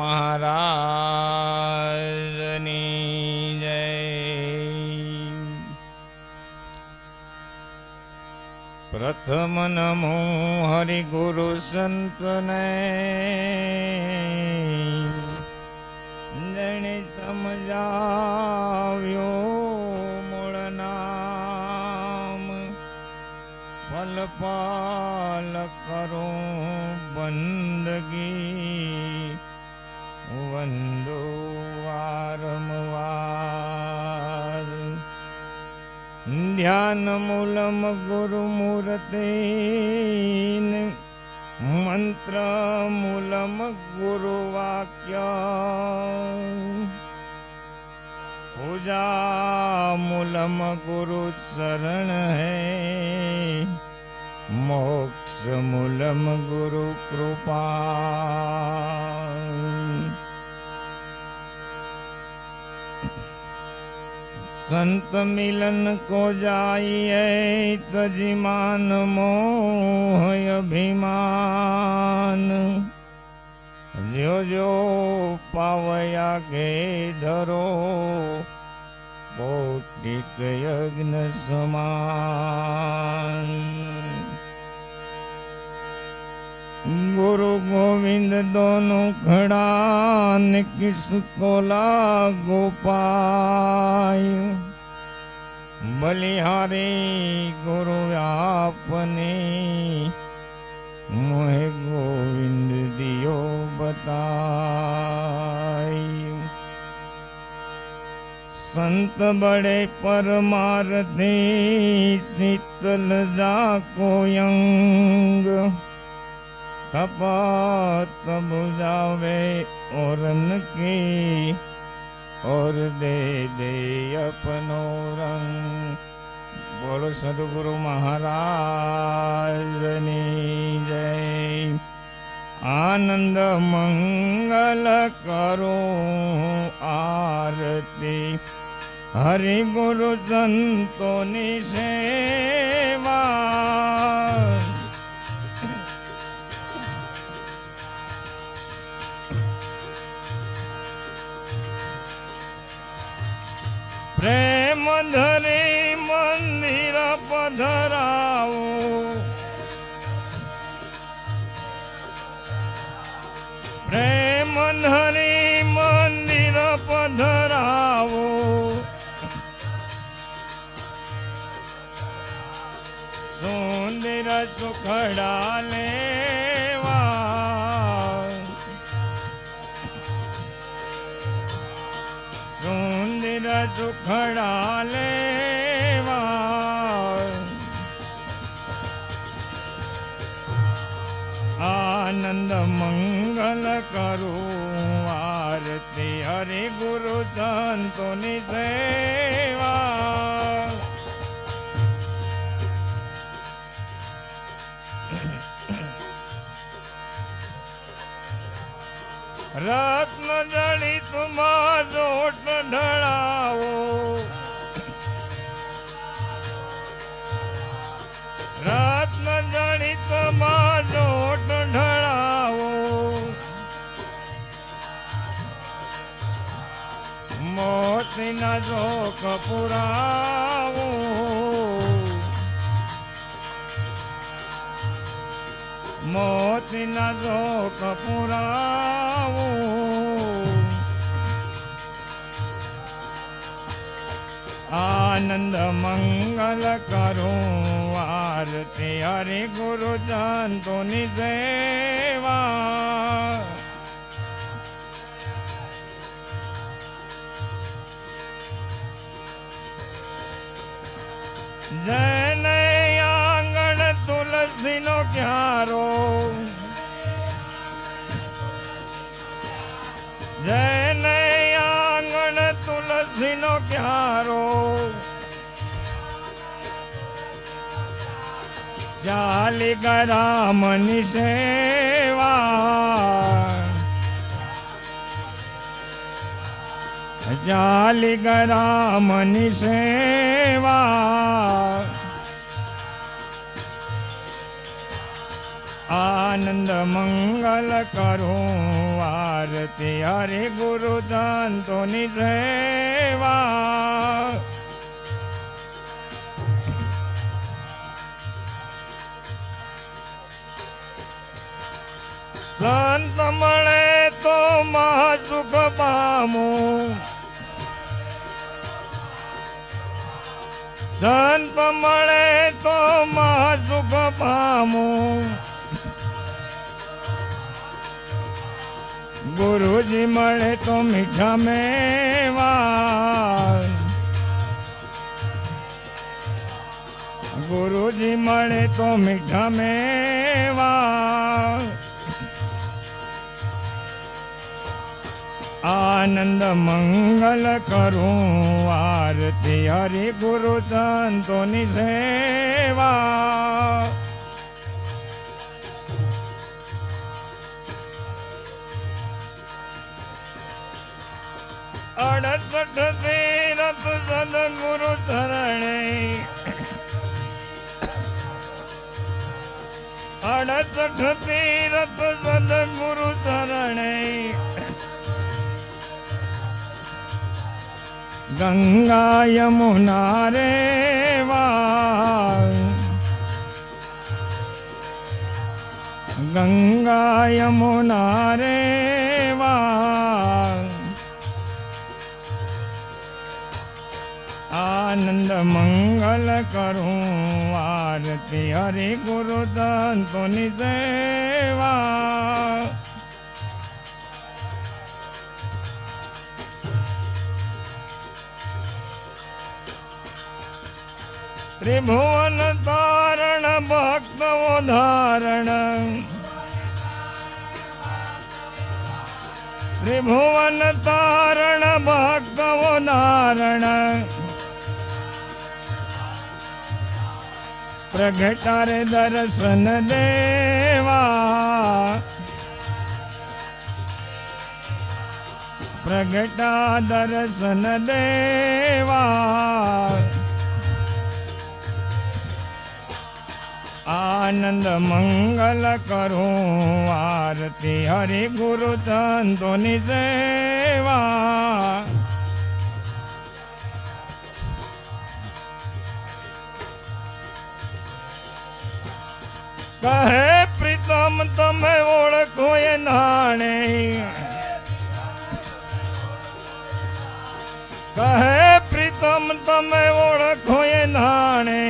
મહારાજની જય. પ્રથમ નમો હરિગુરુ સંતને. જણે સમજાવ્યો મૂળ નામ ફલ પાલ કરો બંદગી. ध्यानमूलम गुरुमूर्ते मन्त्र मूलम गुरुवाक्य पूजा मूलम गुरुशरण है मोक्षमूलं गुरुकृपा। સંત મિલન કો જાઈએ તજમાન મોહ અભિમાન. જો જો પાવયા કે ધરો પૌટિક યજ્ઞ સમાન. जो जो पावया के धरो कौटिक यज्ञ समान गुरु गोविंद दोनों खड़ा ने किसको लागो पाय बलिहारी गुरु आपने मोहे गोविंद दियो बताय संत बड़े परमारथे शीतल जाको यंग કપટ બુજાવે ઓરન કી ઓર દે દે અપનો રંગ. બોલો સદગુરુ મહારાજની જય. આનંદ મંગલ કરો આરતી. હરિ ગુરુ સંતોની સેવા. પ્રેમ ધરી મંદિર પધરાવો. પ્રેમ ધરી મંદિર પધરાવો. સુંદર સુખડા સુખડા લેવા. આનંદ મંગલ કરું આરતી હરે ગુરુ સંતોની સેવા. રત્ન જડી તુમા જોટ ઢળાવો રત્ન જડી તુમા જોટ ઢળાવો મોતીના જોક પુરાવો. મોતીના જોક પુરાવો. આનંદ મંગલ કરું આરતી હરે ગુરુ સંતોની સેવા જને આંગણ તુલસીનો ક્યારો જને આંગણ તુલસીનો ક્યારો ચાલી ગરામની સેવા. ચાલી ગરામની સેવા. આનંદ મંગલ કરો વારતી હરે ગુરુ સંતોની સેવા. સંત મળે તો મહાસુખ પામું. સંત મળે તો મહાસુખ પામું. ગુરુજી મળે તો મીઠા મેવા ગુરુજી મળે તો મીઠા મેવા આનંદ મંગલ કરું આરતી હરિ ગુરુ સંતોની સેવા અડસઠ તીરથ સદગુરુ શરણે અડસઠ તીરથ સદગુરુ ગંગા યમુના રે વા ગંગા યમુના રે વા આનંદ મંગલ કરું આરતી હરે ગુરુ દંતોની સેવા ત્રિભુવન તારણ ભક્તો ધારણ. ત્રિભુવન તારણ ભક્તો ધારણ. પ્રગટારે દર્શન દેવા. પ્રગટા દર્શન દેવા. આનંદ મંગલ કરું, આરતી હરિ ગુરુ તંતોની સેવા. કહે પ્રીતમ, તમે ઓળખો એ નાણે. કહે પ્રીતમ, તમે ઓળખો એ નાણે.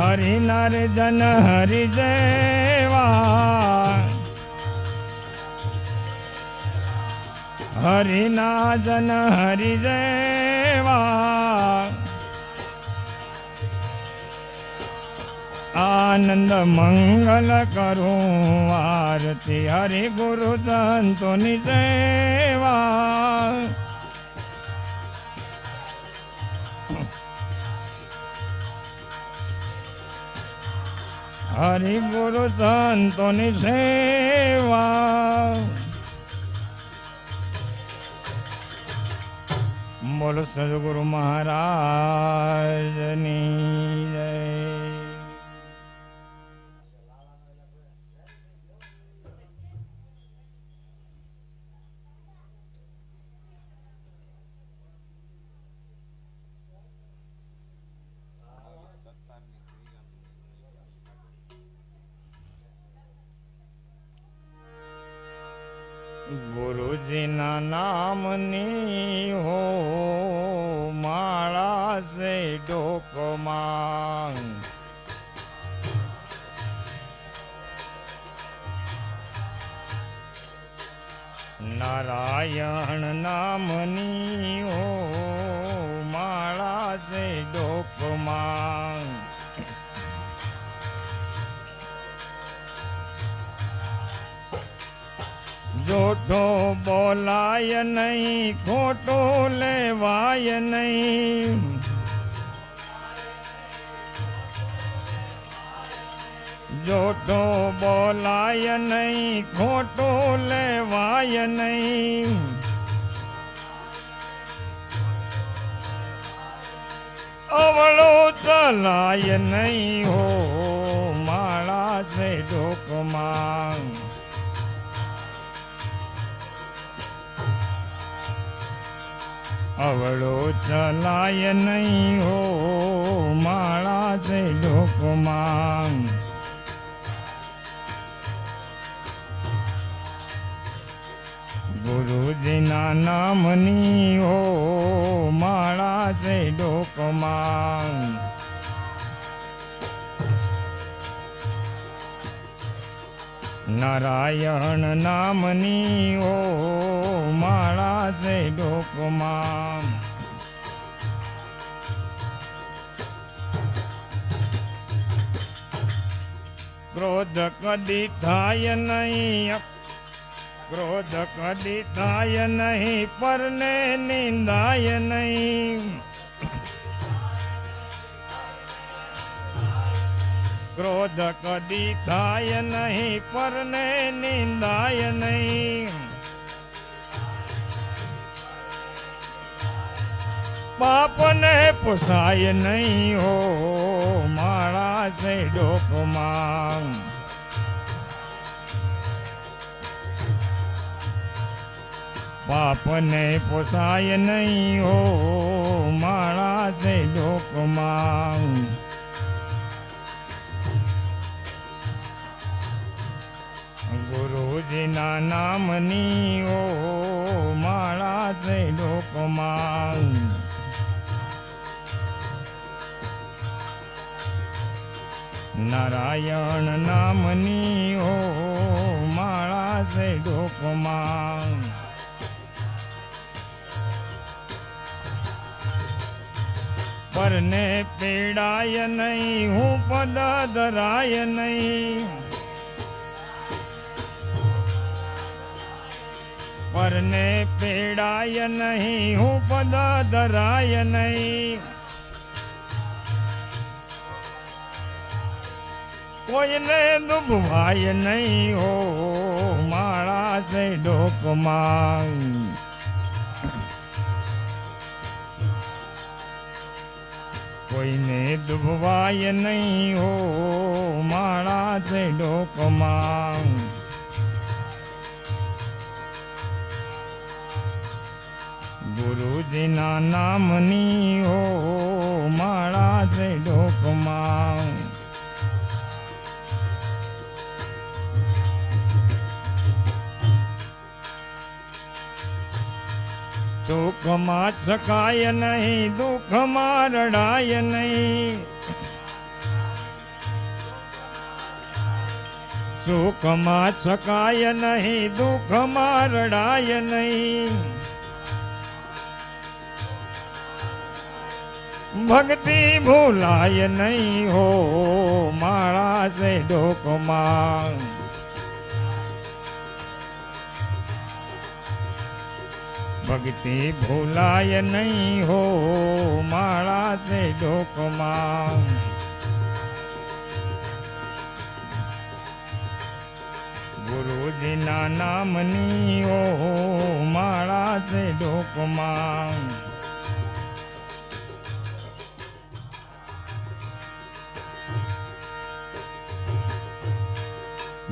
હરિ નર જન હરિ જેવા હરિ ના જન હરિ જેવા આનંદ મંગલ કરું, આરતી હરિ ગુરુ સંતોની સેવા. હરિ ગુરુ સંતોની સેવા. બોલો સદગુરુ મહારાજની ગુરુજીના નામની હો માળા સે ડોકમાં. નારાયણ નામની હો માળા સે ડોકમાં. જોઠો બોલાય નહીં, ખોટો લેવાય નહીં. જોઠો બોલાય નહીં, ખોટો લેવાય નહીં. અવળો ચલાય નહીં હો, માળા છે ડોકમાં અવળો ચલાય નહીં હો માળા છે ડોકમાં ગુરુજીના નામની હો માળા છે ડોકમાં નારાયણ નામની ઓ માળા જય ડોકમાં ક્રોધ કદી થાય નહીં. ક્રોધ કદી થાય નહીં, પરને નિંદાય નહીં. ક્રોધ કદી થાય નહીં, પરને નિંદાય નહીં. પાપને પોસાય નહીં હો માળા છે ડોકમાં. પાપને પોસાય નહીં હો માળા છે ડોકમાં. ગુરુજીના ઓહો માળા ડોકમાં નારાયણ નામની ઓહો માળા ડોકમાં પરને પીડાય નહીં, હું પદ ધરાય નહીં. પરને પીડાય નહીં, હું પદ ધરાય નહીં. કોઈને દુભવાય નહીં હો, માળા છે ડોકમાં. કોઈને દુભવાય નહીં હો, માળા છે ડોકમાં. ગુરુજીના નામની હો માળા છે ડોકમાં સુખમાં શકાય નહીં, દુઃખમાં રડાય નહીં. સુખમાં શકાય નહીં, દુઃખમાં રડાય નહીં. ભક્તિ ભૂલાય નહીં હો મારા છે ડોકમાં. ભક્તિ ભૂલાય નહીં હો મારા છે ડોકમાં ગુરુજીના નામની ઓ માળા છે ડોકમાં.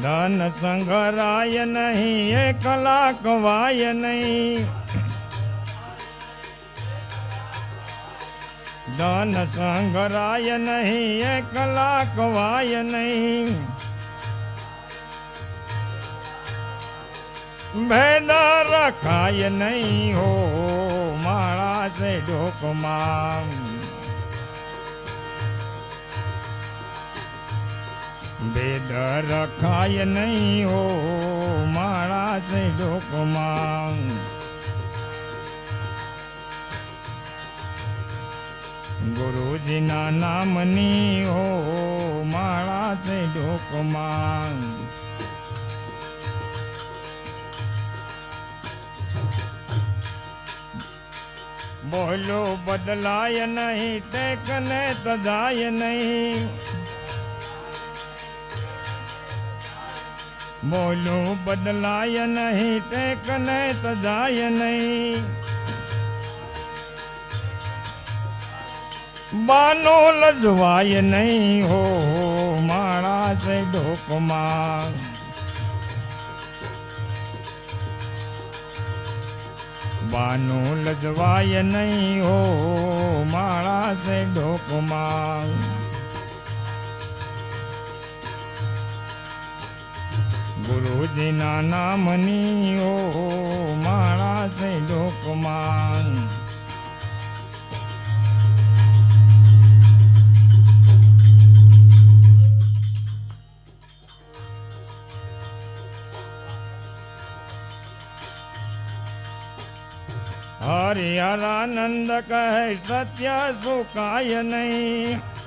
ધન સંઘરાય નહીં એ કલાક વાય નહીં. ધન સંઘરાય નહીં એ કલાક વાય નહીં. ભેદા રખાય નહીં હો માળા છે ડોકમાં વેદ રખાય નહીં હો મારા છે ડોકમાં ગુરુજીના નામની હો મારા છે ડોકમાં બોલો બદલાય નહીં, ટેકને તજાય નહીં. બોલો બદલાય નહીં ટેકને તજાય નહીં. બાનો લજવાય નહીં, હો મારા છે ઢોકમાં બાનો લજવાય નહીં, હો મારા છે ઢોકમાં ગુરુજીના નામની ઓ માળા છે ઢોકમાં હરિહરાનંદ કહે સત્ય સુકાય નહીં.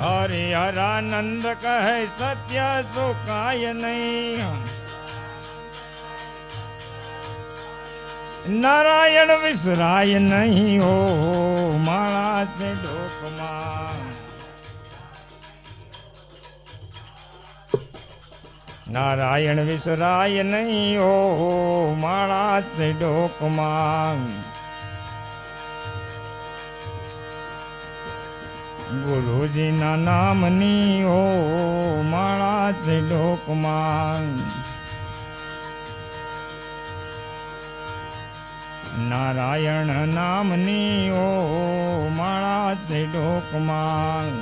હરિહરાનંદ કહે સત્ય સુકાય નહીં નારાયણ વિસરાય નહીં હો માળા છે ડોકમાં નારાયણ વિસરાય નહીં હો માળા છે ડોકમાં ગુરુજીના નામની હો માળા છે ડોકમાં નારાયણ નામની ઓ માળા છે ડોકમાં